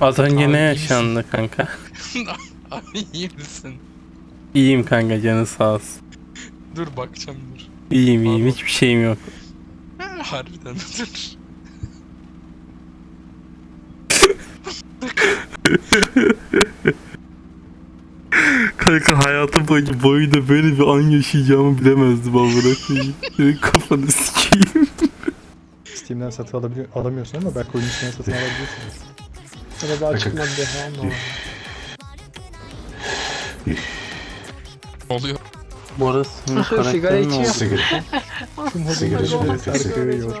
Az önce ne yaşandı kanka? Abi iyi misin? İyiyim kanka canı sağ olsun. Dur bakacağım dur. İyiyim iyiyim hiçbir şeyim yok. Ha, harbiden dur. Kanka hayatım boyunca boyunda böyle bir an yaşayacağımı bilemezdim amına koyayım. Senin kafanı sikeyim. Steam'den satın alabiliyor, alamıyorsun ama belki oyun içinden satın alabiliyorsunuz. Ya da daha çıkmadı Ne oluyor? Boras'ın Sigara karakteri ne oldu? içiyor. Sigara. Sigara içiyor. arkaya yiyor.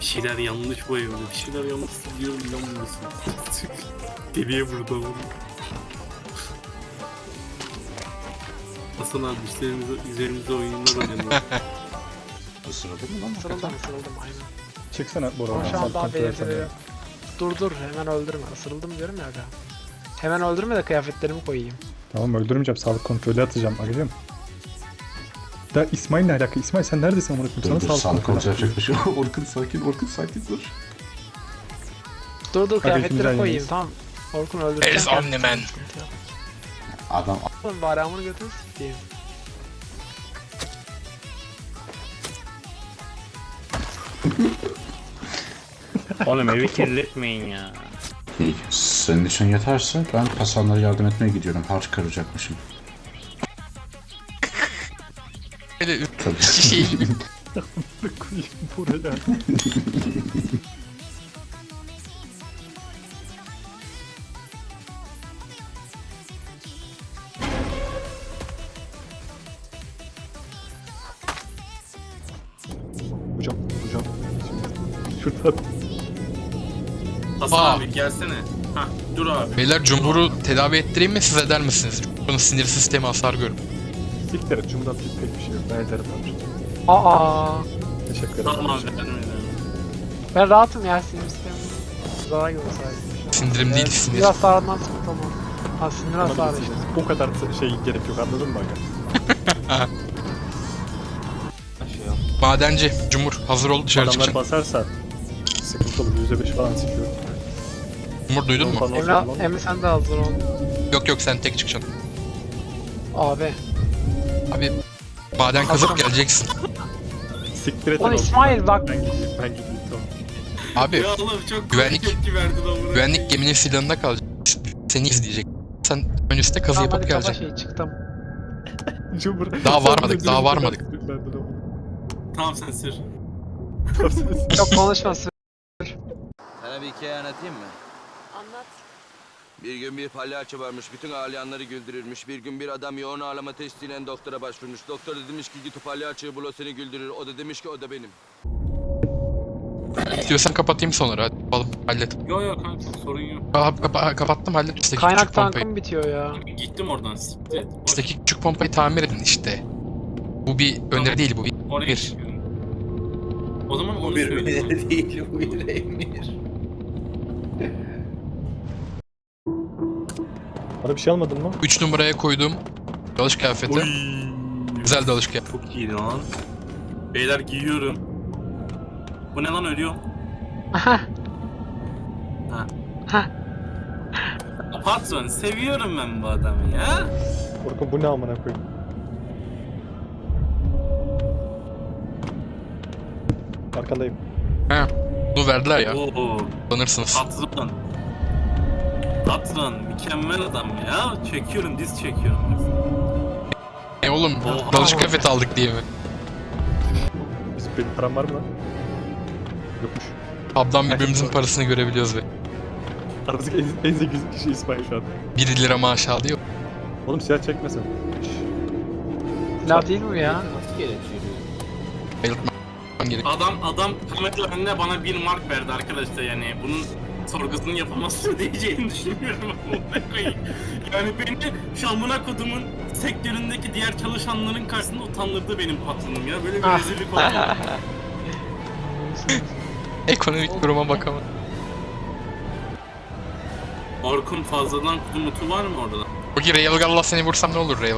Bir şeyler yanlış bu evde. Bir şeyler yanlış diyorum inanmıyorsun. Deliye burada bunu. Hasan abi üstlerimize, üzerimize oyunlar oynuyorlar. Isırıldı mı lan? Isırıldım ısırıldım aynen. Çıksana Bora. Ama şu an daha yok. Dur dur hemen öldürme. Isırıldım diyorum ya aga. Hemen öldürme de kıyafetlerimi koyayım. Tamam öldürmeyeceğim. Sağlık kontrolü atacağım. Agacım. Da İsmail ne alaka? İsmail sen neredesin amına koyayım? Dur Sana dur sağlık sağlık kontrolü yapacak bir şey yok. Orkun sakin, Orkun sakin dur. Dur dur aynı koyayım yayındayız. tamam. Orkun omniman. sıkıntı yok. Adam Oğlum bari amını götür diyeyim. Oğlum evi kirletmeyin ya. Senin için yeterse ben Hasanlara yardım etmeye gidiyorum. Harç karacakmışım. Böyle Tabii. şey buraya. Hocam, hocam. Şuradan Hasan Aa. abi gelsene. Hah dur abi. Beyler Cumhur'u tedavi ettireyim mi siz eder misiniz? Cumhur'un sinir sistemi hasar görür. siktir et. Cumhur'dan pek, pek bir şey yok. Ben ederim abi. Aa, Teşekkür ederim. Tamam abi. ben rahatım ya sinir sistemim. Zarar gibi sadece. Sindirim değil sinir. Sinir hasarından sıkıntı olmaz. Ha sinir Bana hasarı işte. O kadar şey gerek yok anladın mı aga? Madenci Cumhur hazır ol dışarı Adamlar çıkacaksın. basarsa sıkıntı olur. %5 falan sikiyor. Cumhur duydun mu? Emre. Emre sen de hazır ol. Yok yok sen tek çıkacaksın. Abi. Abi maden kazıp geleceksin. Siktir et. Oğlum. İsmail bak. Ben gideyim, ben gideyim tamam. Abi Ya oğlum çok Güvenlik- komik tepki verdin amına. güvenlik geminin silahında kalacak. Seni izleyecek. Sen ön üstte kazı Tamam yapıp hadi kapa geleceksin. şey çıktım. Cumhur. Daha varmadık, daha varmadık. Tamam sen sür. Çok konuşma sür. Sana bir hikaye anlatayım mı? Anlat. Bir gün bir palyaço varmış, bütün ağlayanları güldürürmüş. Bir gün bir adam yoğun ağlama testiyle doktora başvurmuş. Doktor da demiş ki git o palyaçoyu bul o seni güldürür. O da demiş ki o da benim. İstiyorsan kapatayım sonra hadi yapalım hallet. Yo yo kanka sorun yok. Kapa- kapa- kapattım hallet. Üstteki Kaynak küçük pompayı. tankım bitiyor ya. Gittim oradan siktir et. Boş. Küçük pompayı tamir edin işte. Bu bir öneri değil bu bir. Oraya bir. çıkıyorum. O zaman onu Bu bir söyle. öneri değil, bu bir emir. Bana bir şey almadın mı? 3 numaraya koyduğum dalış kıyafeti. Oy. Güzel dalış kıyafeti. Çok iyi lan. Beyler giyiyorum. Bu ne lan ölüyorum. Aha. Ha. Ha. Patron seviyorum ben bu adamı ya. Orkun bu ne amına koyayım? Arkandayım. He. Bunu verdiler ya. Oo. Sanırsınız. Patron. Patron mükemmel adam ya. Çekiyorum diz çekiyorum. E oğlum Oha. dalış kıyafeti aldık diye mi? Bizim benim param var mı lan? Yokmuş. Ablam birbirimizin parasını görebiliyoruz ve Aramızdaki en, en zengin kişi İsmail şu an. 1 lira maaş alıyor. Oğlum silah çekmesin. Silah değil mi ya? Nasıl gerekiyor? Bayıltmam gerek. Adam adam kamera önüne bana bir mark verdi arkadaşlar yani bunun sorgusunu yapamazsın diyeceğini koyayım. yani beni şu amına kodumun sektöründeki diğer çalışanların karşısında utandırdı benim patronum ya. Böyle bir Ah. rezillik olmadı. Ekonomik duruma bakalım. Orkun fazladan kutu mutu var mı orada? Bugün Railgall'la seni vursam ne olur Rail?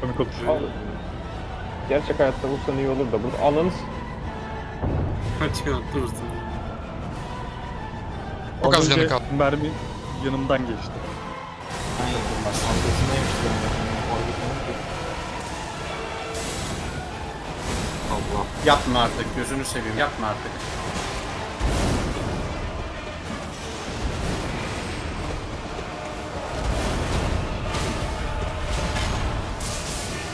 Komik olur. Gerçek hayatta vursan iyi olur da bunu ananız Kaç kağıt durursun. Çok az canı kaldı. Mermi yanımdan geçti. Ben bak arkasındaymış. Allah. Yapma artık gözünü seveyim yapma artık.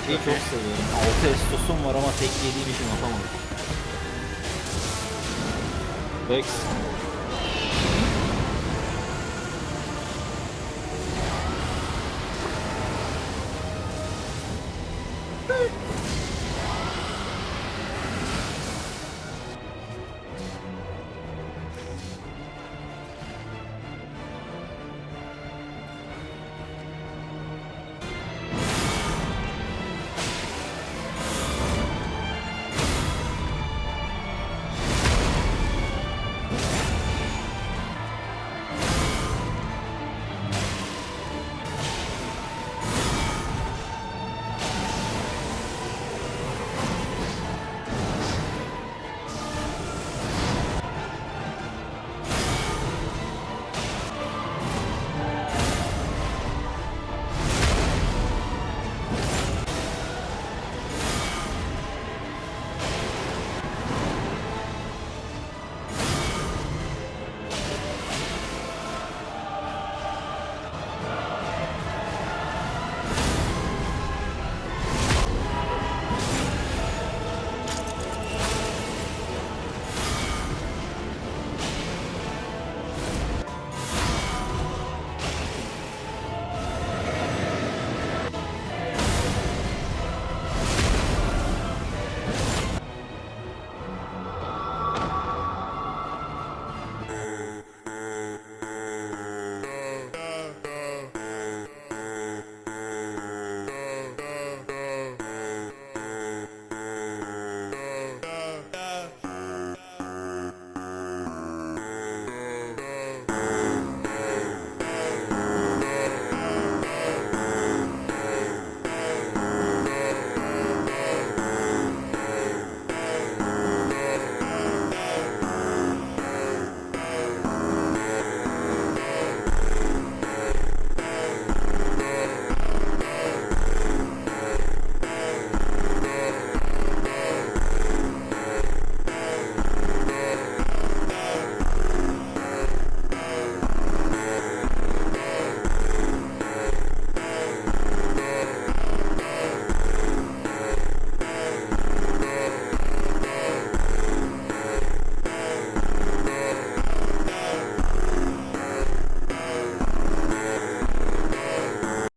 Şeyi çok seviyorum. 6 estosun var ama tek yediğim için atamadım. Vex